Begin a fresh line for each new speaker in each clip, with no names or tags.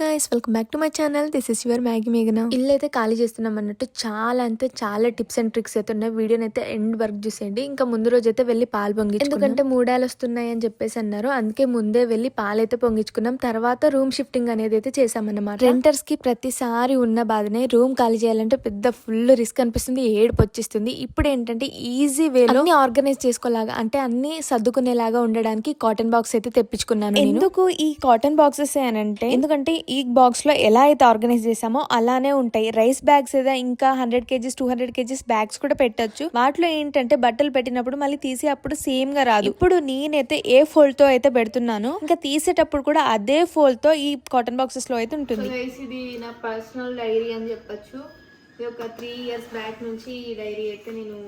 Guys welcome back to my channel this is your Maggie మేఘన ఇల్లు అయితే ఖాళీ చేస్తున్నాం అన్నట్టు చాలా అంటే చాలా టిప్స్ అండ్ ట్రిక్స్ అయితే ఉన్నాయి. వీడియోని అయితే ఎండ్ వర్క్ చూసేయండి. ఇంకా ముందు రోజు అయితే వెళ్ళి పాలు పొంగి ఎందుకంటే మూడాలు వస్తున్నాయి అని చెప్పేసి అన్నారు. అందుకే ముందే వెళ్ళి పాలు అయితే పొంగించుకున్నాం. తర్వాత రూమ్ షిఫ్టింగ్ అనేది అయితే చేసామన్నమాట రెంటర్స్కి ప్రతిసారి ఉన్న బాధనే రూమ్ ఖాళీ చేయాలంటే పెద్ద ఫుల్ రిస్క్ అనిపిస్తుంది ఏడుపు వచ్చేస్తుంది. ఇప్పుడు ఏంటంటే ఈజీ వేలో అన్ని ఆర్గనైజ్ చేసుకోలాగా అంటే అన్ని సర్దుకునేలాగా ఉండడానికి కాటన్ బాక్స్ అయితే తెప్పించుకున్నాను నేను. ఎందుకు ఈ కాటన్ బాక్సెస్ అని అంటే ఎందుకంటే ఈ బాక్స్లో ఎలా అయితే ఆర్గనైజ్ చేసామో అలానే ఉంటాయి. రైస్ బ్యాగ్స్ ఏదో ఇంకా hundred kgs two hundred kgs bags కూడా పెట్టొచ్చు. వాటిలో ఏంటంటే బట్టలు పెట్టినప్పుడు మళ్ళీ తీసి అప్పుడు సేమ్గా రాదు. ఇప్పుడు నేనైతే ఏ ఫోల్డ్తో అయితే పెడుతున్నాను ఇంకా తీసేటప్పుడు కూడా అదే ఫోల్డ్తో ఈ కాటన్ బాక్సెస్లో అయితే ఉంటుంది.
ఇది నా పర్సనల్ డైరీ అని చెప్పొచ్చు. ఇది ఒక త్రీ ఇయర్స్ బ్యాక్ నుంచి ఈ డైరీ అయితే నేను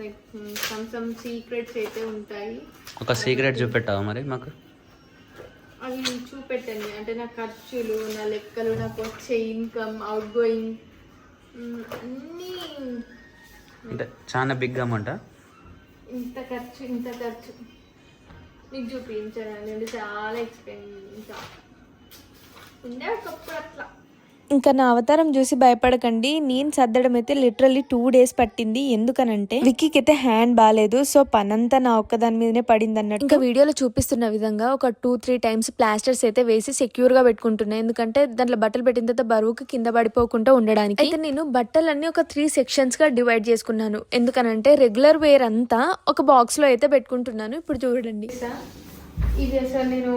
లైక్ సమ్ సమ్ సీక్రెట్స్ అయితే ఉంటాయి.
ఒక సీక్రెట్ చూపెట్టావా మరి మాకు?
అవి చూపెట్టండి. అంటే నా ఖర్చులు నా లెక్కలు నాకు వచ్చే ఇన్కమ్ అవుట్ గోయింగ్ అన్నీ
అంటే చాలా బిగ్ అమౌంట్
ఇంత ఖర్చు ఇంత ఖర్చు. మీకు చూపించానండి అంటే చాలా ఎక్స్పెన్సివ్ ఉండే ఒకప్పుడు అట్లా.
ఇంకా నా అవతారం చూసి భయపడకండి. నేను సర్దడం అయితే లిటరల్లీ టూ డేస్ పట్టింది. ఎందుకనంటే విక్కీకి అయితే హ్యాండ్ బాగాలేదు సో పనంతా నా ఒక్కదాని మీదనే పడింది అన్నట్టు ఇంకా వీడియోలో చూపిస్తున్న విధంగా ఒక టూ త్రీ టైమ్స్ ప్లాస్టర్స్ అయితే వేసి సెక్యూర్గా పెట్టుకుంటున్నాయి ఎందుకంటే దాంట్లో బట్టలు పెట్టిన తర్వాత బరువుకి కింద పడిపోకుండా ఉండడానికి. అయితే నేను బట్టలన్నీ ఒక త్రీ సెక్షన్స్గా డివైడ్ చేసుకున్నాను. ఎందుకనంటే రెగ్యులర్ వేర్ అంతా ఒక బాక్స్లో అయితే పెట్టుకుంటున్నాను. ఇప్పుడు చూడండి?
ఇది అసలు నేను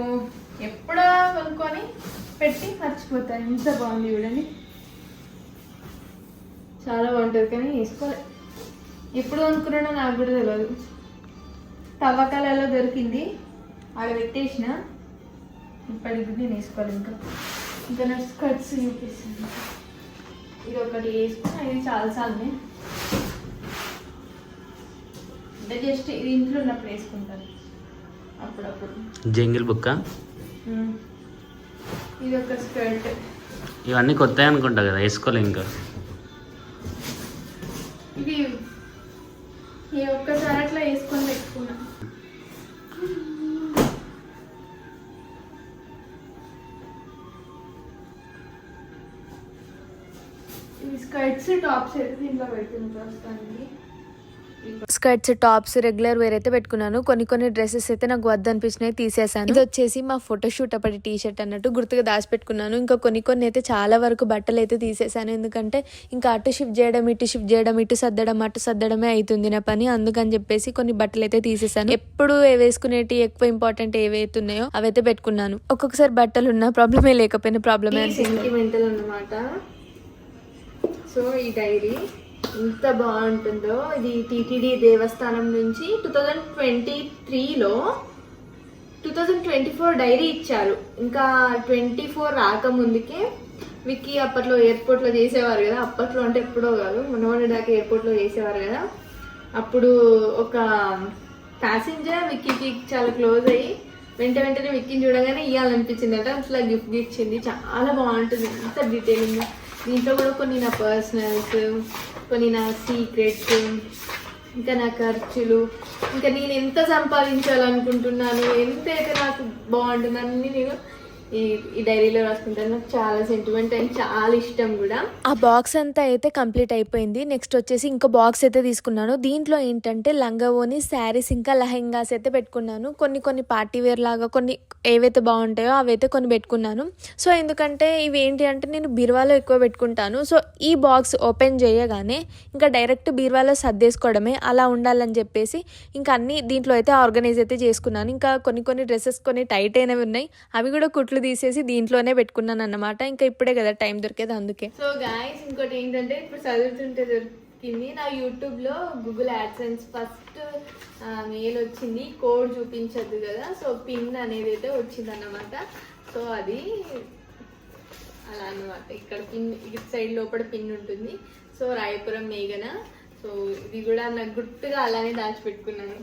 ఎప్పుడో కొనుక్కొని పెట్టి మర్చిపోతాను. ఎంత బాగుంది చూడండి. చాలా బాగుంటుంది కానీ వేసుకోలే. ఎప్పుడు కొనుక్కున్నాడో నాకు కూడా తెలియదు తవ్వకాలలో దొరికింది. ఆడ పెట్టేసిన. ఇప్పటికి నేను వేసుకోవాలి ఇంకా. ఇంకా నా స్కర్ట్స్ చూపిస్తాను ఇది ఒకటి వేసుకున్నా. ఇది చాలా సార్లు అంటే జస్ట్ ఇది ఇంట్లో ఉన్నప్పుడు వేసుకుంటాను. అప్పుడప్పుడు.
జంగిల్ బుక్క.
ఇది ఒక స్కర్ట్
ఇవన్నీ కొత్త అనుకుంటా కదా వేసుకోలే ఇంకా.
ఇది ఈ ఒక్కసారి అట్లా వేసుకొని పెట్టుకున్నా. ఈ స్కర్ట్స్ టాప్స్ అయితే దీంట్లో పెడుతుంది ప్రస్తుతానికి.
స్కర్ట్స్ టాప్స్ రెగ్యులర్ వేర్ అయితే పెట్టుకున్నాను. కొన్ని కొన్ని డ్రెస్సెస్ అయితే నాకు వద్దనిపించినాయి తీసేసాను ఇది వచ్చేసి మా ఫోటోషూట్ అప్పటి టీ షర్ట్ అన్నట్టు గుర్తుగా దాచిపెట్టుకున్నాను. ఇంకా కొన్ని కొన్ని అయితే చాలా వరకు బట్టలు అయితే తీసేసాను ఎందుకంటే ఇంకా అటు షిఫ్ట్ చేయడం ఇటు షిఫ్ట్ చేయడం ఇటు సర్దడం అటు సర్దడమే అవుతుంది నా పని. అందుకని చెప్పేసి కొన్ని బట్టలు అయితే తీసేసాను ఎప్పుడు ఏ వేసుకునేటి ఎక్కువ ఇంపార్టెంట్ ఏవైతే ఉన్నాయో అవైతే పెట్టుకున్నాను. ఒక్కొక్కసారి బట్టలు ఉన్నా ప్రాబ్లమే లేకపోయినా ప్రాబ్లమే అనిపిస్తుంది
అన్నమాట. సో ఈ డైరీ ఎంత బాగుంటుందో. ఇది టీటీడీ దేవస్థానం నుంచి టూ థౌజండ్ ట్వంటీ త్రీలో two thousand twenty four diary ఇచ్చారు. ఇంకా ట్వంటీ ఫోర్ రాకముందుకే విక్కీ అప్పట్లో ఎయిర్పోర్ట్లో చేసేవారు కదా. అప్పట్లో అంటే ఎప్పుడో కాదు మొన్న దాకా ఎయిర్పోర్ట్లో చేసేవారు కదా. అప్పుడు ఒక ప్యాసింజర్ విక్కీకి చాలా క్లోజ్ అయ్యి వెంట వెంటనే విక్కీని చూడగానే ఇవ్వాలనిపించింది అట అట్లా గిఫ్ట్ ఇచ్చింది చాలా బాగుంటుంది. ఎంత డీటెయిలింగ్ దీంట్లో కూడా కొన్ని నా పర్సనల్స్ కొన్ని నా సీక్రెట్స్ ఇంకా నా ఖర్చులు ఇంకా నేను ఎంత సంపాదించాలనుకుంటున్నాను ఎంత అయితే నాకు బాగుంటుంది నేను ఈ ఈ డైరీలో రాసుకుంటాను. నాకు చాలా సెంటిమెంట్ అండ్ చాలా ఇష్టం కూడా.
ఆ బాక్స్ అంతా అయితే కంప్లీట్ అయిపోయింది. నెక్స్ట్ వచ్చేసి ఇంకో బాక్స్ అయితే తీసుకున్నాను. దీంట్లో ఏంటంటే లంగవోని శారీస్ ఇంకా లెహెంగాస్ అయితే పెట్టుకున్నాను. కొన్ని కొన్ని పార్టీ వేర్ లాగా కొన్ని ఏవైతే బాగుంటాయో అవైతే కొన్ని పెట్టుకున్నాను. సో ఎందుకంటే ఇవి ఏంటి అంటే నేను బీరువాలో ఎక్కువ పెట్టుకుంటాను. సో ఈ బాక్స్ ఓపెన్ చేయగానే ఇంకా డైరెక్ట్ బీరువాలో సర్దేసుకోవడమే అలా ఉండాలని చెప్పేసి ఇంకా అన్ని దీంట్లో అయితే ఆర్గనైజ్ అయితే చేసుకున్నాను. ఇంకా కొన్ని కొన్ని డ్రెస్సెస్ కొన్ని టైట్ అయినవి ఉన్నాయి. అవి కూడా కుట్లు తీసేసి దీంట్లోనే పెట్టుకున్నాను అన్నమాట ఇంకా ఇప్పుడే కదా టైం దొరికేది అందుకే.
సో గాయస్ ఇంకోటి ఏంటంటే ఇప్పుడు చదువుతుంటే దొరికింది. నా యూట్యూబ్లో గూగుల్ యాడ్సెన్స్ ఫస్ట్ మెయిల్ వచ్చింది. కోడ్ చూపించద్దు కదా. సో పిన్ అనేది అయితే వచ్చింది అన్నమాట సో అది అలా అన్నమాట. ఇక్కడ పిన్ ఇటు సైడ్ లోపల పిన్ ఉంటుంది. సో రాయపురం మేఘన. సో ఇది కూడా నాకు గుర్తుగా అలానే దాచిపెట్టుకున్నాను.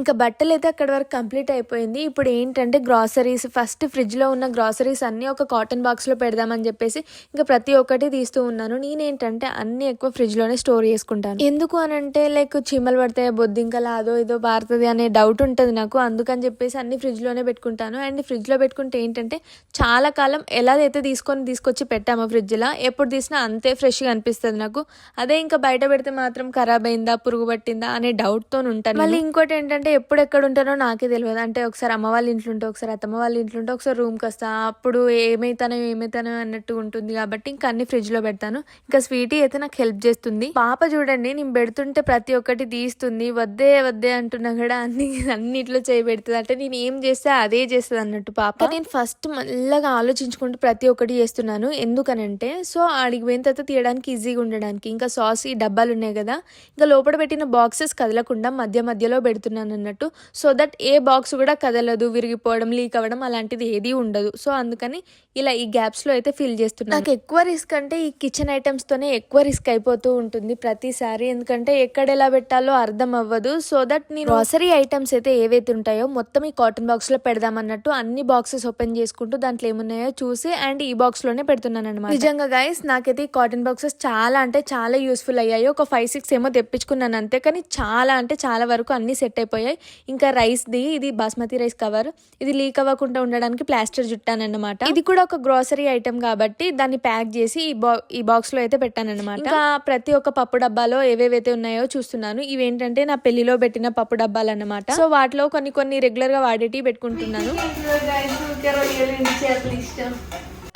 ఇంకా బట్టలు అయితే అక్కడ వరకు కంప్లీట్ అయిపోయింది. ఇప్పుడు ఏంటంటే గ్రాసరీస్ ఫస్ట్ ఫ్రిడ్జ్లో ఉన్న గ్రాసరీస్ అన్నీ ఒక కాటన్ బాక్స్లో పెడదామని చెప్పేసి ఇంకా ప్రతి ఒక్కటి తీస్తూ ఉన్నాను. నేనేంటంటే అన్ని ఎక్కువ ఫ్రిడ్జ్లోనే స్టోర్ చేసుకుంటాను. ఎందుకు అని అంటే లైక్ చీమలు పడితే బొద్దింకలా అదో ఇదో పారుతుంది అనే డౌట్ ఉంటుంది నాకు. అందుకని చెప్పేసి అన్ని ఫ్రిడ్జ్లోనే పెట్టుకుంటాను. అండ్ ఫ్రిడ్జ్లో పెట్టుకుంటే ఏంటంటే చాలా కాలం ఎలాదైతే తీసుకొని తీసుకొచ్చి పెట్టామో ఫ్రిడ్జ్లో ఎప్పుడు తీసినా అంతే ఫ్రెష్గా అనిపిస్తుంది నాకు. అదే ఇంకా బయట పెడితే మాత్రం ఖరాబ్ అయిందా పురుగు పట్టిందా అనే డౌట్తో ఉంటాను. మళ్ళీ ఇంకోటి ఏంటంటే అంటే ఎప్పుడు ఎక్కడ ఉంటానో నాకే తెలియదు అంటే ఒకసారి అమ్మ వాళ్ళ ఇంట్లో ఉంటే ఒకసారి అత్తమ్మ వాళ్ళ ఇంట్లో ఉంటే ఒకసారి రూమ్కి వస్తా అప్పుడు ఏమైతానో ఏమైతానో అన్నట్టు ఉంటుంది కాబట్టి ఇంకా అన్ని ఫ్రిడ్జ్లో పెడతాను. ఇంకా స్వీటీ అయితే నాకు హెల్ప్ చేస్తుంది. పాప చూడండి నేను పెడుతుంటే ప్రతి ఒక్కటి తీస్తుంది. వద్దే వద్దే అంటున్నా కూడా అన్ని అన్నిట్లో చేయి పెడుతుంది. అంటే నేను ఏం చేస్తే అదే చేస్తుంది అన్నట్టు పాప. నేను ఫస్ట్ మెల్లగా ఆలోచించుకుంటూ ప్రతి ఒక్కటి చేస్తున్నాను. ఎందుకనంటే సో ఆడికి పోయిన తర్వాత తీయడానికి ఈజీగా ఉండడానికి. ఇంకా సాస్ ఈ డబ్బాలు ఉన్నాయి కదా. ఇంకా లోపల పెట్టిన బాక్సెస్ కదలకుండా మధ్య మధ్యలో పెడుతున్నాను. అన్నట్టు. సో దట్ ఏ బాక్స్ కూడా కదలదు విరిగిపోవడం లీక్ అవ్వడం అలాంటిది ఏది ఉండదు. సో అందుకని ఇలా ఈ గ్యాప్స్లో అయితే ఫిల్ చేస్తున్నాను. నాకు ఎక్కువ రిస్క్ అంటే ఈ కిచెన్ ఐటమ్స్ తోనే ఎక్కువ రిస్క్ అయిపోతూ ఉంటుంది ప్రతిసారి. ఎందుకంటే ఎక్కడ ఎలా పెట్టాలో అర్థం అవ్వదు. సో దట్ నేను గ్రాసరీ ఐటమ్స్ అయితే ఏవైతే ఉంటాయో మొత్తం ఈ కాటన్ బాక్స్లో పెడదామన్నట్టు అన్ని బాక్సెస్ ఓపెన్ చేసుకుంటూ దాంట్లో ఏమున్నాయో చూసి అండ్ ఈ బాక్స్లోనే పెడుతున్నాను అనమాట నిజంగా గైస్ నాకైతే ఈ కాటన్ బాక్సెస్ చాలా అంటే చాలా యూస్ఫుల్ అయ్యాయి. ఒక ఫైవ్ సిక్స్ ఏమో తెప్పించుకున్నాను అంతే. కానీ చాలా అంటే చాలా వరకు అన్ని సెట్ అయిపోయాయి. ఇంకా రైస్ ది ఇది బాస్మతి రైస్ కవర్. ఇది లీక్ అవ్వకుండా ఉండడానికి ప్లాస్టర్ జుట్టానన్నమాట. ఇది కూడా ఒక గ్రోసరీ ఐటమ్ కాబట్టి దాన్ని ప్యాక్ చేసి ఈ బా ఈ బాక్స్లో అయితే పెట్టానన్నమాట. ఇంకా ప్రతి ఒక్క పప్పు డబ్బాలో ఏవేవైతే ఉన్నాయో చూస్తున్నాను. ఇవేంటంటే నా పెళ్ళిలో పెట్టిన పప్పు డబ్బాలు అన్నమాట సో వాటిలో కొన్ని కొన్ని రెగ్యులర్గా వాడేటి పెట్టుకుంటున్నాను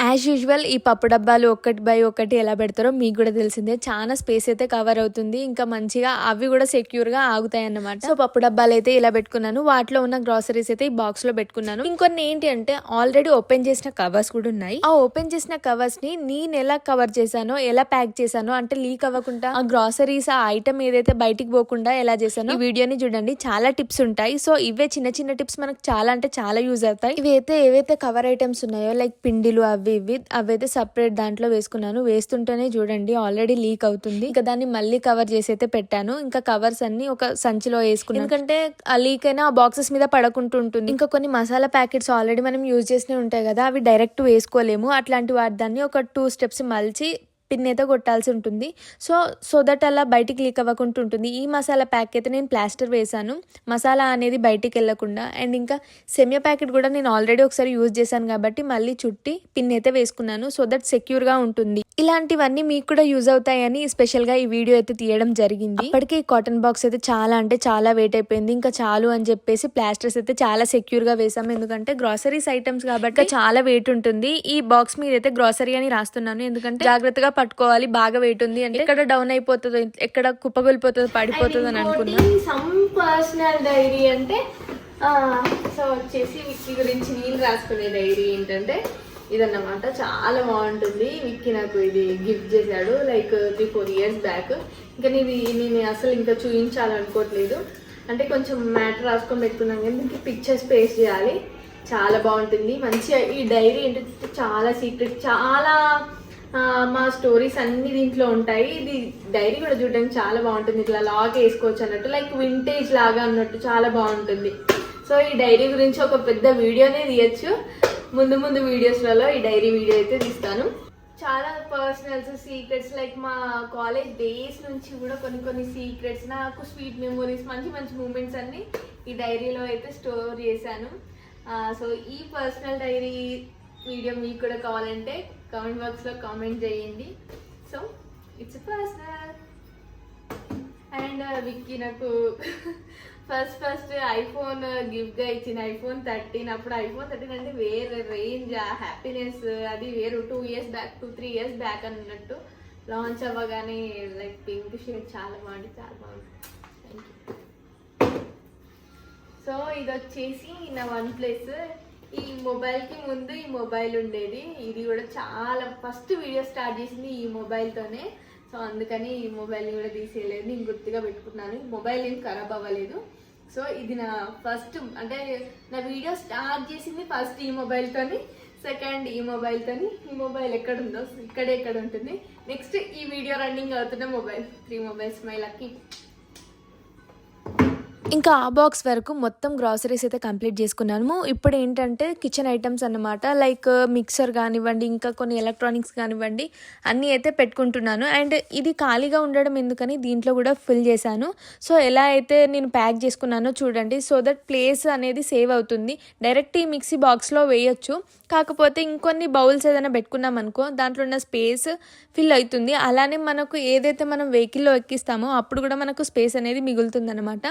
యాజ్ యూజువల్ ఈ పప్పు డబ్బాలు ఒకటి బై ఒకటి ఎలా పెడతారో మీకు కూడా తెలిసిందే. చాలా స్పేస్ అయితే కవర్ అవుతుంది. ఇంకా మంచిగా అవి కూడా సెక్యూర్గా ఆగుతాయి అన్నమాట. సో పప్పు డబ్బాలు అయితే ఇలా పెట్టుకున్నాను. వాటిలో ఉన్న గ్రాసరీస్ అయితే ఈ బాక్స్లో పెట్టుకున్నాను. ఇంకొన్ని ఏంటి అంటే ఆల్రెడీ ఓపెన్ చేసిన కవర్స్ కూడా ఉన్నాయి. ఆ ఓపెన్ చేసిన కవర్స్ని నేను ఎలా కవర్ చేశానో ఎలా ప్యాక్ చేశానో అంటే లీక్ అవ్వకుండా ఆ గ్రాసరీస్ ఆ ఐటమ్ ఏదైతే బయటికి పోకుండా ఎలా చేశానో ఈ వీడియోని చూడండి. చాలా టిప్స్ ఉంటాయి. సో ఇవే చిన్న చిన్న టిప్స్ మనకు చాలా అంటే చాలా యూజ్ అవుతాయి. ఇవి అయితే ఏవైతే కవర్ ఐటమ్స్ ఉన్నాయో లైక్ పిండిలు అవి ఇవి అవైతే సపరేట్ దాంట్లో వేసుకున్నాను. వేస్తుంటేనే చూడండి ఆల్రెడీ లీక్ అవుతుంది. ఇంకా దాన్ని మళ్ళీ కవర్ చేసి అయితే పెట్టాను. ఇంకా కవర్స్ అన్ని ఒక సంచిలో వేసుకున్నాను. ఎందుకంటే ఆ లీక్ అయినా ఆ బాక్సెస్ మీద పడకుంటూ ఉంటుంది. ఇంకా కొన్ని మసాలా ప్యాకెట్స్ ఆల్రెడీ మనం యూజ్ చేసినవి ఉంటాయి కదా అవి డైరెక్ట్ వేసుకోలేము. అట్లాంటి వాటి దాన్ని ఒక టూ స్టెప్స్ మలిచి పిన్ అయితే కొట్టాల్సి ఉంటుంది. సో సో దట్ అలా బయటికి లీక్ అవ్వకుండా ఉంటుంది. ఈ మసాలా ప్యాక్ అయితే నేను ప్లాస్టర్ వేసాను మసాలా అనేది బయటికి వెళ్ళకుండా. అండ్ ఇంకా సెమియా ప్యాకెట్ కూడా నేను ఆల్రెడీ ఒకసారి యూజ్ చేశాను కాబట్టి మళ్ళీ చుట్టి పిన్ అయితే వేసుకున్నాను సో దట్ సెక్యూర్గా ఉంటుంది. ఇలాంటివన్నీ మీకు కూడా యూజ్ అవుతాయని స్పెషల్గా ఈ వీడియో అయితే తీయడం జరిగింది. ఇప్పటికే ఈ కాటన్ బాక్స్ అయితే చాలా అంటే చాలా వెయిట్ అయిపోయింది. ఇంకా చాలు అని చెప్పేసి ప్లాస్టర్స్ అయితే చాలా సెక్యూర్గా వేసాము ఎందుకంటే గ్రాసరీస్ ఐటమ్స్ కాబట్టి చాలా వెయిట్ ఉంటుంది. ఈ బాక్స్ మీద అయితే గ్రాసరీ అని రాస్తున్నాను. ఎందుకంటే జాగ్రత్తగా పట్టుకోవాలి బాగా వెయిట్ ఉంది అంటే ఎక్కడ డౌన్ అయిపోతుందో ఎక్కడ కుప్పగొలిపోతుందో పడిపోతుందో అని అనుకున్నా
సమ్ పర్సనల్ డైరీ అంటే సో వచ్చేసి విక్కీ గురించి నేను రాసుకునే డైరీ ఏంటంటే ఇదన్నమాట. చాలా బాగుంటుంది. విక్కీ నాకు ఇది గిఫ్ట్ చేశాడు like three four years back ఇంకా నేను నేను అసలు ఇంకా చూపించాలనుకోవట్లేదు అంటే కొంచెం మ్యాటర్ రాసుకొని పెట్టుకున్నాం. కానీ దీనికి పిక్చర్స్ పేస్ట్ చేయాలి? చాలా బాగుంటుంది. మంచిగా ఈ డైరీ ఏంటంటే చాలా సీక్రెట్ చాలా మా స్టోరీస్ అన్ని దీంట్లో ఉంటాయి. ఇది డైరీ కూడా చూడడానికి చాలా బాగుంటుంది. ఇట్లా లాగ్ వేసుకోవచ్చు అన్నట్టు లైక్ వింటేజ్ లాగా అన్నట్టు చాలా బాగుంటుంది. సో ఈ డైరీ గురించి ఒక పెద్ద వీడియోనే తీయచ్చు. ముందు ముందు వీడియోస్లలో ఈ డైరీ వీడియో అయితే తీస్తాను. చాలా పర్సనల్స్ సీక్రెట్స్ లైక్ మా కాలేజ్ డేస్ నుంచి కూడా కొన్ని కొన్ని సీక్రెట్స్ నాకు స్వీట్ మెమొరీస్ మంచి మంచి మూమెంట్స్ అన్ని ఈ డైరీలో అయితే స్టోర్ చేశాను. సో ఈ పర్సనల్ డైరీ వీడియో మీకు కూడా కావాలంటే కామెంట్ బాక్స్లో కామెంట్ చేయండి. So it's personal and Vicky నాకు ఫస్ట్ ఫస్ట్ ఐఫోన్ గిఫ్ట్గా ఇచ్చిన ఐఫోన్ థర్టీన్ అప్పుడు ఐఫోన్ థర్టీన్ అంటే వేరే రేంజ్ ఆ హ్యాపీనెస్ అది వేరు. Two years back two three years back అన్నట్టు లాంచ్ అవ్వగానే లైక్ పింక్ షేడ్ చాలా బాగుంది చాలా బాగుంది. థ్యాంక్ యూ సో ఇది వచ్చేసి నా వన్ ప్లేస్ ఈ మొబైల్కి ముందు ఈ మొబైల్ ఉండేది. ఇది కూడా చాలా ఫస్ట్ వీడియో స్టార్ట్ చేసింది ఈ మొబైల్తోనే సో అందుకని ఈ మొబైల్ని కూడా తీసేయలేదు. నేను గుర్తుగా పెట్టుకున్నాను. మొబైల్ ఏం ఖరాబ్ అవ్వలేదు. సో ఇది నా ఫస్ట్ అంటే నా వీడియో స్టార్ట్ చేసింది ఫస్ట్ ఈ మొబైల్తోని సెకండ్ ఈ మొబైల్తోని ఈ మొబైల్ ఎక్కడ ఉందో ఇక్కడే ఎక్కడ ఉంటుంది. నెక్స్ట్ ఈ వీడియో రన్నింగ్ అవుతున్న mobile three mobiles my lucky
ఇంకా ఆ బాక్స్ వరకు మొత్తం గ్రాసరీస్ అయితే కంప్లీట్ చేసుకున్నాము. ఇప్పుడు ఏంటంటే కిచెన్ ఐటమ్స్ అన్నమాట లైక్ మిక్సర్ uh, కానివ్వండి ఇంకా కొన్ని ఎలక్ట్రానిక్స్ కానివ్వండి అన్నీ అయితే పెట్టుకుంటున్నాను. అండ్ ఇది ఖాళీగా ఉండడం ఎందుకని దీంట్లో కూడా ఫిల్ చేశాను. సో ఎలా అయితే నేను ప్యాక్ చేసుకున్నానో చూడండి. సో దట్ ప్లేస్ అనేది సేవ్ అవుతుంది. డైరెక్ట్ ఈ మిక్సీ బాక్స్లో వేయొచ్చు. కాకపోతే ఇంకొన్ని బౌల్స్ ఏదైనా పెట్టుకున్నాం అనుకో దాంట్లో ఉన్న స్పేస్ ఫిల్ అవుతుంది. అలానే మనకు ఏదైతే మనం వెహికల్లో ఎక్కిస్తామో అప్పుడు కూడా మనకు స్పేస్ అనేది మిగులుతుంది అనమాట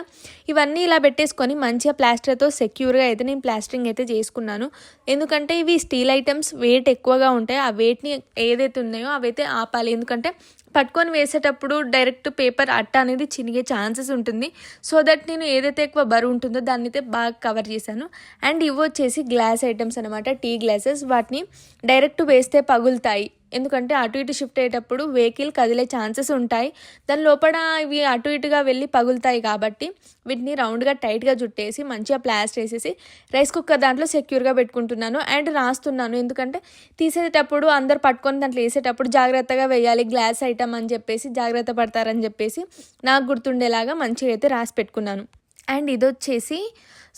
ఇవన్నీ ఇలా పెట్టేసుకొని మంచిగా ప్లాస్టర్తో సెక్యూర్గా అయితే నేను ప్లాస్టరింగ్ అయితే చేసుకున్నాను. ఎందుకంటే ఇవి స్టీల్ ఐటమ్స్ వెయిట్ ఎక్కువగా ఉంటాయి. ఆ వెయిట్ని ఏదైతే ఉన్నాయో అవైతే ఆపాలి. ఎందుకంటే పట్టుకొని వేసేటప్పుడు డైరెక్ట్ పేపర్ అట్ట అనేది చినిగే ఛాన్సెస్ ఉంటుంది. సో దట్ నేను ఏదైతే ఎక్కువ బరువు ఉంటుందో దాన్ని అయితే బాగా కవర్ చేశాను. అండ్ ఇవి వచ్చేసి గ్లాస్ ఐటమ్స్ అనమాట టీ గ్లాసెస్ వాటిని డైరెక్ట్ వేస్తే పగులుతాయి. ఎందుకంటే అటు ఇటు షిఫ్ట్ అయ్యేటప్పుడు వెహికల్ కదిలే ఛాన్సెస్ ఉంటాయి. దాని లోపల ఇవి అటు ఇటుగా వెళ్ళి పగులుతాయి కాబట్టి వీటిని రౌండ్గా టైట్గా చుట్టేసి మంచిగా ప్లాస్టర్ వేసేసి రైస్ కుక్కర్ దాంట్లో సెక్యూర్గా పెట్టుకుంటున్నాను అండ్ రాస్తున్నాను. ఎందుకంటే తీసేటప్పుడు అందరు పట్టుకొని దాంట్లో వేసేటప్పుడు జాగ్రత్తగా వేయాలి గ్లాస్ ఐటమ్ అని చెప్పేసి జాగ్రత్త పడతారని చెప్పేసి నాకు గుర్తుండేలాగా మంచిగా అయితే రాసి పెట్టుకున్నాను. అండ్ ఇది వచ్చేసి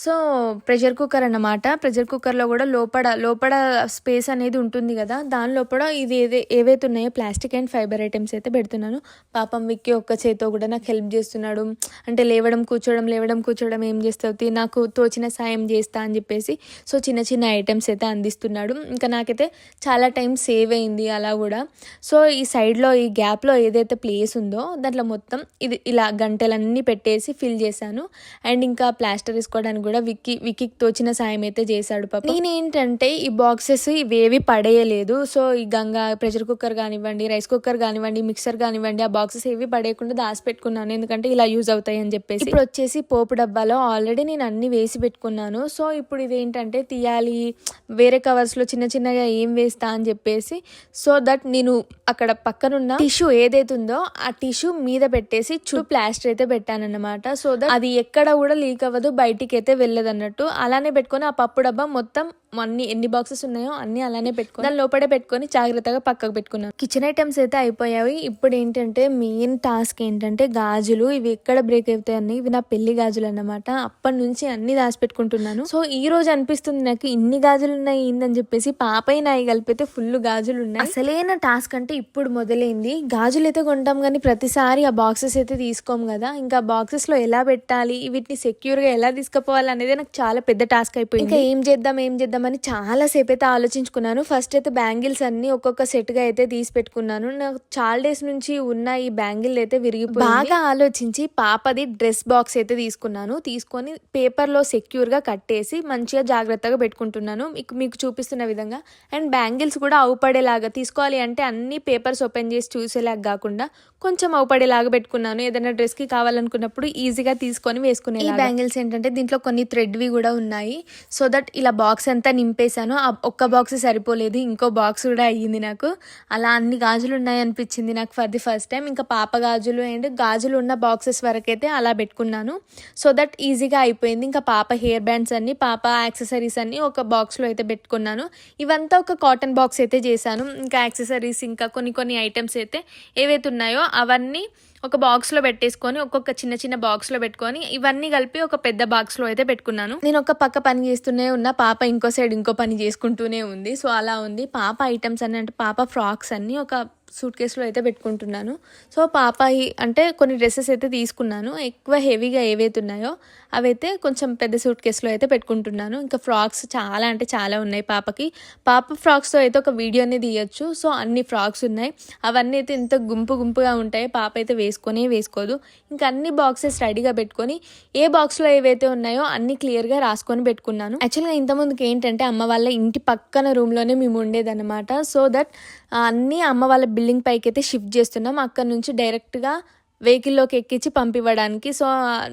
సో ప్రెషర్ కుక్కర్ అన్నమాట. ప్రెషర్ కుక్కర్లో కూడా లోపల లోపల స్పేస్ అనేది ఉంటుంది కదా. దాని లోపల ఇది ఏదే ఏవైతే ఉన్నాయో ప్లాస్టిక్ అండ్ ఫైబర్ ఐటమ్స్ అయితే పెడుతున్నాను. పాపం విక్కి ఒక్క చేతితో కూడా నాకు హెల్ప్ చేస్తున్నాడు. అంటే లేవడం కూర్చోవడం లేవడం కూర్చోవడం ఏం చేస్తావు? నాకు తోచిన సాయం చేస్తా అని చెప్పేసి సో చిన్న చిన్న ఐటమ్స్ అయితే అందిస్తున్నాడు. ఇంకా నాకైతే చాలా టైం సేవ్ అయింది అలా కూడా. సో ఈ సైడ్లో ఈ గ్యాప్లో ఏదైతే ప్లేస్ ఉందో దాంట్లో మొత్తం ఇది ఇలా గంటలన్నీ పెట్టేసి ఫిల్ చేశాను. అండ్ ఇంకా ప్లాస్టర్ వేసుకోవడానికి కూడా విక్కీ విక్కీకి తోచిన సాయం అయితే చేశాడు పాప. నేనేంటంటే ఈ బాక్సెస్ ఇవేవి పడేయలేదు. సో ఈ గంగా ప్రెషర్ కుక్కర్ కానివ్వండి రైస్ కుక్కర్ కానివ్వండి మిక్సర్ కానివ్వండి ఆ బాక్సెస్ ఏవి పడేయకుండా దాచి పెట్టుకున్నాను ఎందుకంటే ఇలా యూజ్ అవుతాయి అని చెప్పేసి. ఇప్పుడు వచ్చేసి పోపు డబ్బాలో ఆల్రెడీ నేను అన్ని వేసి పెట్టుకున్నాను. సో ఇప్పుడు ఇది ఏంటంటే తీయాలి వేరే కవర్స్లో చిన్న చిన్నగా ఏం వేస్తా అని చెప్పేసి. సో దట్ నేను అక్కడ పక్కనున్న టిష్యూ ఏదైతే ఉందో ఆ టిష్యూ మీద పెట్టేసి చుట్టూ ప్లాస్టర్ అయితే పెట్టానన్నమాట. సో దట్ అది ఎక్కడ కూడా లీక్ అవ్వదు బయటికి అయితే వెళ్ళదు అన్నట్టు అలానే పెట్టుకొని ఆ పప్పు డబ్బా మొత్తం అన్ని ఎన్ని బాక్సెస్ ఉన్నాయో అన్ని అలానే పెట్టుకుని దాని లోపలే పెట్టుకొని జాగ్రత్తగా పక్కకు పెట్టుకున్నాను. కిచెన్ ఐటమ్స్ అయితే అయిపోయాయి. ఇప్పుడు ఏంటంటే మెయిన్ టాస్క్ ఏంటంటే గాజులు. ఇవి ఎక్కడ బ్రేక్ అవుతాయని ఇవి నా పెళ్ళి గాజులు అన్నమాట. అప్పటి నుంచి అన్ని దాచిపెట్టుకుంటున్నాను సో ఈ రోజు అనిపిస్తుంది నాకు ఇన్ని గాజులు ఉన్నాయి ఏందని చెప్పేసి పాపై నాయి కలిపితే ఫుల్ గాజులు ఉన్నాయి. అసలైన టాస్క్ అంటే ఇప్పుడు మొదలైంది. గాజులు అయితే కొంటాం కానీ ప్రతిసారి ఆ బాక్సెస్ అయితే తీసుకోం కదా. ఇంకా బాక్సెస్లో ఎలా పెట్టాలి? వీటిని సెక్యూర్గా ఎలా తీసుకుపోవాలి? అనేది నాకు చాలా పెద్ద టాస్క్ అయిపోయింది. ఇంకా ఏం చేద్దాం ఏం చేద్దామని చాలా సేపు అయితే ఆలోచించుకున్నాను. ఫస్ట్ అయితే బ్యాంగిల్స్ అన్ని ఒక్కొక్క సెట్గా అయితే తీసి పెట్టుకున్నాను. నాకు చాలా డేస్ నుంచి ఉన్న ఈ బ్యాంగిల్ అయితే విరిగిపోయి బాగా ఆలోచించి పాపది డ్రెస్ బాక్స్ అయితే తీసుకున్నాను. తీసుకొని పేపర్లో సెక్యూర్గా కట్టేసి మంచిగా జాగ్రత్తగా పెట్టుకుంటున్నాను. మీకు మీకు చూపిస్తున్న విధంగా. అండ్ బ్యాంగిల్స్ కూడా అవుపడేలాగా తీసుకోవాలి అంటే అన్ని పేపర్స్ ఓపెన్ చేసి చూసేలాగా కాకుండా కొంచెం అవుపడేలాగా పెట్టుకున్నాను. ఏదైనా డ్రెస్కి కావాలనుకున్నప్పుడు ఈజీగా తీసుకొని వేసుకునే ఈ బ్యాంగిల్స్ ఏంటంటే దీంట్లో కొన్ని థ్రెడ్వి కూడా ఉన్నాయి. సో దట్ ఇలా బాక్స్ అంతా నింపేశాను. ఆ ఒక్క బాక్స్ సరిపోలేదు. ఇంకో బాక్స్ కూడా అయ్యింది నాకు. అలా అన్ని గాజులు ఉన్నాయి అనిపించింది నాకు ఫర్ ది ఫస్ట్ టైం ఇంకా పాప గాజులు అండ్ గాజులు ఉన్న బాక్సెస్ వరకైతే అలా పెట్టుకున్నాను. సో దట్ ఈజీగా అయిపోయింది. ఇంకా పాప హెయిర్ బ్యాండ్స్ అన్ని పాప యాక్సెసరీస్ అన్ని ఒక బాక్స్లో అయితే పెట్టుకున్నాను. ఇవంతా ఒక కాటన్ బాక్స్ అయితే చేశాను. ఇంకా యాక్సెసరీస్ ఇంకా కొన్ని కొన్ని ఐటమ్స్ అయితే ఏవైతే ఉన్నాయో అవన్నీ ఒక బాక్స్లో పెట్టేసుకొని ఒక్కొక్క చిన్న చిన్న బాక్స్లో పెట్టుకొని ఇవన్నీ కలిపి ఒక పెద్ద బాక్స్లో అయితే పెట్టుకున్నాను. నేను ఒక పక్క పని చేస్తూనే ఉన్న పాప ఇంకో సైడ్ ఇంకో పని చేసుకుంటూనే ఉంది. సో అలా ఉంది. పాప ఐటమ్స్ అన్నట్టు అంటే పాప ఫ్రాక్స్ అన్నీ ఒక సూట్ కేసులో అయితే పెట్టుకుంటున్నాను. సో పాపాయి అంటే కొన్ని డ్రెస్సెస్ అయితే తీసుకున్నాను. ఎక్కువ హెవీగా ఏవైతే ఉన్నాయో అవైతే కొంచెం పెద్ద సూట్ కేసులో అయితే పెట్టుకుంటున్నాను. ఇంకా ఫ్రాక్స్ చాలా అంటే చాలా ఉన్నాయి పాపకి. పాప ఫ్రాక్స్తో అయితే ఒక వీడియోని తీయొచ్చు. సో అన్ని ఫ్రాక్స్ ఉన్నాయి. అవన్నీ అయితే ఇంత గుంపు గుంపుగా ఉంటాయి. పాప అయితే వేసుకొనే వేసుకోదు. ఇంకా అన్ని బాక్సెస్ రెడీగా పెట్టుకొని ఏ బాక్స్లో ఏవైతే ఉన్నాయో అన్ని క్లియర్గా రాసుకొని పెట్టుకున్నాను. యాక్చువల్గా ఇంతకుముందుకు ఏంటంటే అమ్మ వాళ్ళ ఇంటి పక్కన రూమ్లోనే మేము ఉండేదన్నమాట. సో దట్ అన్నీ అమ్మ వాళ్ళ బిల్డింగ్ పైకి అయితే షిఫ్ట్ చేస్తున్నాం. అక్కడ నుంచి డైరెక్ట్గా వెహికల్లోకి ఎక్కించి పంపివ్వడానికి. సో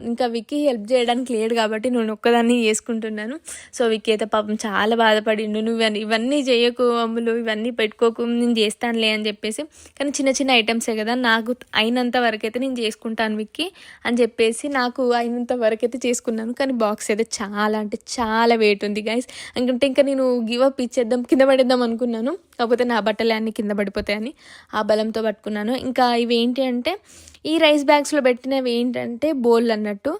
ఇంకా విక్కీ హెల్ప్ చేయడానికి లేడు కాబట్టి నేను ఒక్కదాన్ని చేసుకుంటున్నాను. సో విక్కీ అయితే పాపం చాలా బాధపడిండు. నువ్వు ఇవన్నీ- ఇవన్నీ చేయకు అమ్ములు ఇవన్నీ పెట్టుకోకు నేను చేస్తానులే అని చెప్పేసి. కానీ చిన్న చిన్న ఐటమ్సే కదా నాకు అయినంత వరకు అయితే నేను చేసుకుంటాను విక్కీ అని చెప్పేసి నాకు అయినంత వరకు అయితే చేసుకున్నాను. కానీ బాక్స్ అయితే చాలా అంటే చాలా వెయిట్ ఉంది గైస్ ఎందుకంటే ఇంకా నేను గివ్ అప్ ఇచ్చేద్దాం కింద పడేద్దాం అనుకున్నాను. కాకపోతే నా బట్టలు అన్నీ కింద పడిపోతాయని ఆ బలంతో పట్టుకున్నాను. ఇంకా ఇవేంటి అంటే ఈ రైస్ బ్యాగ్స్లో పెట్టినవి ఏంటంటే బోల్ అన్నట్టు.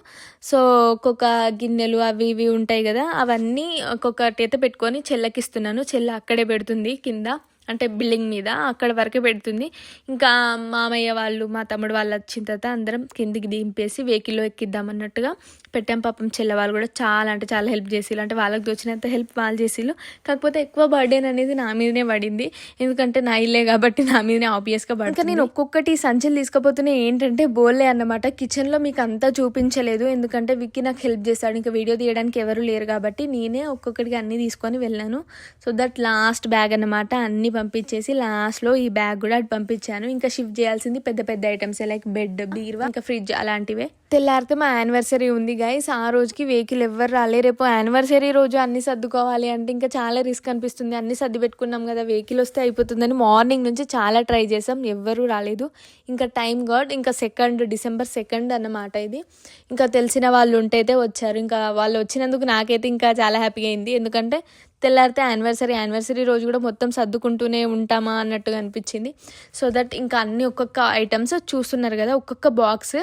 సో ఒక్కొక్క గిన్నెలు అవి ఇవి ఉంటాయి కదా అవన్నీ ఒక్కొక్కటి అయితే పెట్టుకొని చెల్లకిస్తున్నాను. చెల్ల అక్కడే పెడుతుంది కింద అంటే బిల్డింగ్ మీద అక్కడ వరకే పెడుతుంది. ఇంకా మామయ్య వాళ్ళు మా తమ్ముడు వాళ్ళు వచ్చిన తర్వాత అందరం కిందికి దింపేసి వెహికల్లో ఎక్కిద్దాం అన్నట్టుగా పెట్టాం పాపం చెల్ల వాళ్ళు కూడా చాలా అంటే చాలా హెల్ప్ చేసిళ్ళు. అంటే వాళ్ళకి దోచినంత హెల్ప్ వాళ్ళు చేసిళ్ళు. కాకపోతే ఎక్కువ బర్డెన్ అనేది నా మీదనే పడింది. ఎందుకంటే నా ఇల్లే కాబట్టి నా మీదనే ఆబ్వియస్గా పడుతుంది ఇంకా నేను ఒక్కొక్కటి సంచులు తీసుకపోతూనే ఏంటంటే బోల్లే అన్నమాట. కిచెన్లో మీకు అంతా చూపించలేదు. ఎందుకంటే విక్కీ నాకు హెల్ప్ చేస్తాడు. ఇంకా వీడియో తీయడానికి ఎవరు లేరు కాబట్టి నేనే ఒక్కొక్కటికి అన్ని తీసుకొని వెళ్ళాను. సో దట్ లాస్ట్ బ్యాగ్ అన్నమాట అన్ని పంపించేసి లాస్ట్లో ఈ బ్యాగ్ కూడా అటు పంపించాను. ఇంకా షిఫ్ట్ చేయాల్సింది పెద్ద పెద్ద ఐటమ్స్ లైక్ బెడ్ బీరువా ఇంకా ఫ్రిడ్జ్ అలాంటివే. తెల్లారితే మా యానివర్సరీ ఉంది గైస్ ఆ రోజుకి వెహికల్ ఎవ్వరు రాలే. రేపు యానివర్సరీ రోజు అన్ని సర్దుకోవాలి అంటే ఇంకా చాలా రిస్క్ అనిపిస్తుంది. అన్ని సర్ది పెట్టుకున్నాం కదా వెహికల్ వస్తే అయిపోతుందని మార్నింగ్ నుంచి చాలా ట్రై చేసాం ఎవ్వరూ రాలేదు. ఇంకా టైం గాడ్ ఇంకా సెకండ్ డిసెంబర్ సెకండ్ అన్నమాట ఇది. ఇంకా తెలిసిన వాళ్ళు ఉంటే వచ్చారు. ఇంకా వాళ్ళు వచ్చినందుకు నాకైతే ఇంకా చాలా హ్యాపీగా అయింది. ఎందుకంటే తెల్లారితే యానివర్సరీ యానివర్సరీ రోజు కూడా మొత్తం సర్దుకుంటూనే ఉంటామా అన్నట్టుగా అనిపించింది. సో దట్ ఇంకా అన్ని ఒక్కొక్క ఐటమ్స్ చూస్తున్నారు కదా ఒక్కొక్క బాక్స్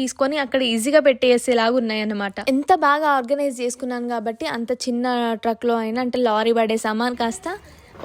తీసుకొని అక్కడ ఈజీగా పెట్టేసేలాగా ఉన్నాయన్నమాట. ఎంత బాగా ఆర్గనైజ్ చేసుకున్నాను కాబట్టి అంత చిన్న ట్రక్లో అయినా అంటే లారీ పడే సామాన్ కాస్త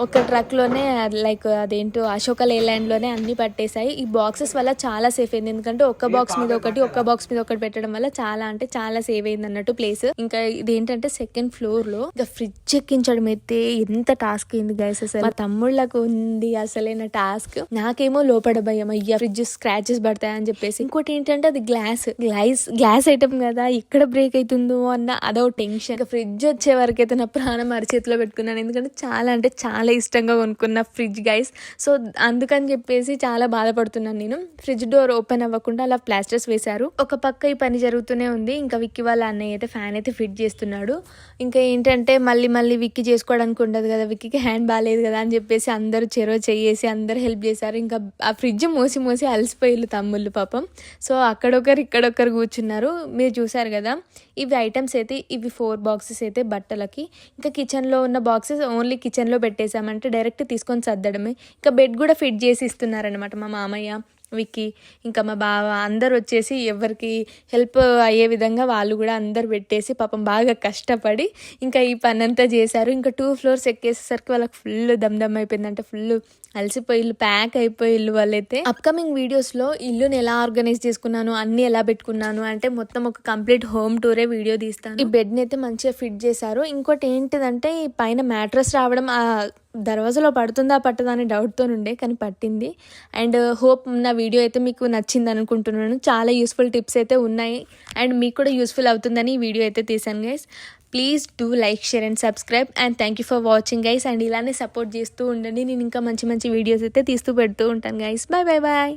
ఒక ట్రక్లోనే లైక్ అదేంటో అశోక లేలాండ్లోనే అన్ని పట్టేశాయి. ఈ బాక్సెస్ వల్ల చాలా సేఫ్ అయింది. ఎందుకంటే ఒక్క బాక్స్ మీద ఒకటి ఒక్క బాక్స్ మీద ఒకటి పెట్టడం వల్ల చాలా అంటే చాలా సేవ్ అయింది అన్నట్టు ప్లేస్. ఇంకా ఇదేంటంటే సెకండ్ ఫ్లోర్లో ఇంకా ఫ్రిడ్జ్ ఎక్కించడం అయితే ఎంత టాస్క్ అయింది గైస్ అసలు. మా తమ్ముళ్ళకు ఉంది అసలైన టాస్క్. నాకేమో లోపల భయం అయ్యా ఫ్రిడ్జ్ స్క్రాచెస్ పడతాయని చెప్పేసి. ఇంకోటి ఏంటంటే అది గ్లాస్ గ్లాస్ గ్లాస్ ఐటమ్ కదా ఎక్కడ బ్రేక్ అవుతుందో అన్న అదో టెన్షన్. ఇంకా ఫ్రిడ్జ్ వచ్చే వరకు అయితే నా ప్రాణం అరిచేతిలో పెట్టుకున్నాను. ఎందుకంటే చాలా అంటే చాలా ఇష్టంగా కొనుక్కున్న ఫ్రిడ్జ్ గైస్ సో అందుకని చెప్పేసి చాలా బాధపడుతున్నాను నేను. ఫ్రిడ్జ్ డోర్ ఓపెన్ అవ్వకుండా అలా ప్లాస్టర్స్ వేశారు. ఒక పక్క ఈ పని జరుగుతూనే ఉంది. ఇంకా విక్కీ వాళ్ళ అన్నయ్య అయితే ఫ్యాన్ అయితే ఫిట్ చేస్తున్నాడు. ఇంకా ఏంటంటే మళ్ళీ మళ్ళీ విక్కీ చేసుకోవడానికి ఉండదు కదా. విక్కీకి హ్యాండ్ బాగాలేదు కదా అని చెప్పేసి అందరూ చెరవ చేసి అందరు హెల్ప్ చేశారు. ఇంకా ఆ ఫ్రిడ్జ్ మోసి మోసి అలసిపోయిల్లు తమ్ముళ్ళు పాపం. సో అక్కడొకరు ఇక్కడొకరు కూర్చున్నారు. మీరు చూసారు కదా ఇవి ఐటమ్స్ అయితే ఇవి ఫోర్ బాక్సెస్ అయితే బట్టలకి. ఇంకా కిచెన్లో ఉన్న బాక్సెస్ ఓన్లీ కిచెన్లో పెట్టేసి చేసామంటే డైరెక్ట్ తీసుకొని సర్దడమే. ఇంకా బెడ్ కూడా ఫిట్ చేసి ఇస్తున్నారనమాట మా మామయ్య విక్కీ ఇంకా మా బావ అందరు వచ్చేసి ఎవరికి హెల్ప్ అయ్యే విధంగా వాళ్ళు కూడా అందరు పెట్టేసి పాపం బాగా కష్టపడి ఇంకా ఈ పని అంతా చేశారు. ఇంకా టూ ఫ్లోర్స్ ఎక్కేసేసరికి వాళ్ళకి ఫుల్ దమ్ దమ్ అయిపోయింది అంటే ఫుల్ అలసిపోయి ఇల్లు ప్యాక్ అయిపోయి ఇల్లు వాళ్ళైతే. అప్కమింగ్ వీడియోస్లో ఇల్లుని ఎలా ఆర్గనైజ్ చేసుకున్నాను అన్ని ఎలా పెట్టుకున్నాను అంటే మొత్తం ఒక కంప్లీట్ హోమ్ టూరే వీడియో తీస్తాను. ఈ బెడ్ని అయితే మంచిగా ఫిట్ చేశారు. ఇంకోటి ఏంటిదంటే ఈ పైన మ్యాట్రస్ రావడం దర్వాజలో పడుతుందా పట్టదా అనే డౌట్తో ఉండే కానీ పట్టింది. అండ్ హోప్ నా వీడియో అయితే మీకు నచ్చింది అనుకుంటున్నాను. చాలా యూస్ఫుల్ టిప్స్ అయితే ఉన్నాయి. అండ్ మీకు కూడా యూస్ఫుల్ అవుతుందని ఈ వీడియో అయితే తీసాను guys. Please do like share and subscribe. And thank you for watching guys. And ఇలానే సపోర్ట్ చేస్తూ ఉండండి. నేను ఇంకా మంచి మంచి వీడియోస్ అయితే తీస్తూ పెడుతూ ఉంటాను గైస్. Bye bye bye.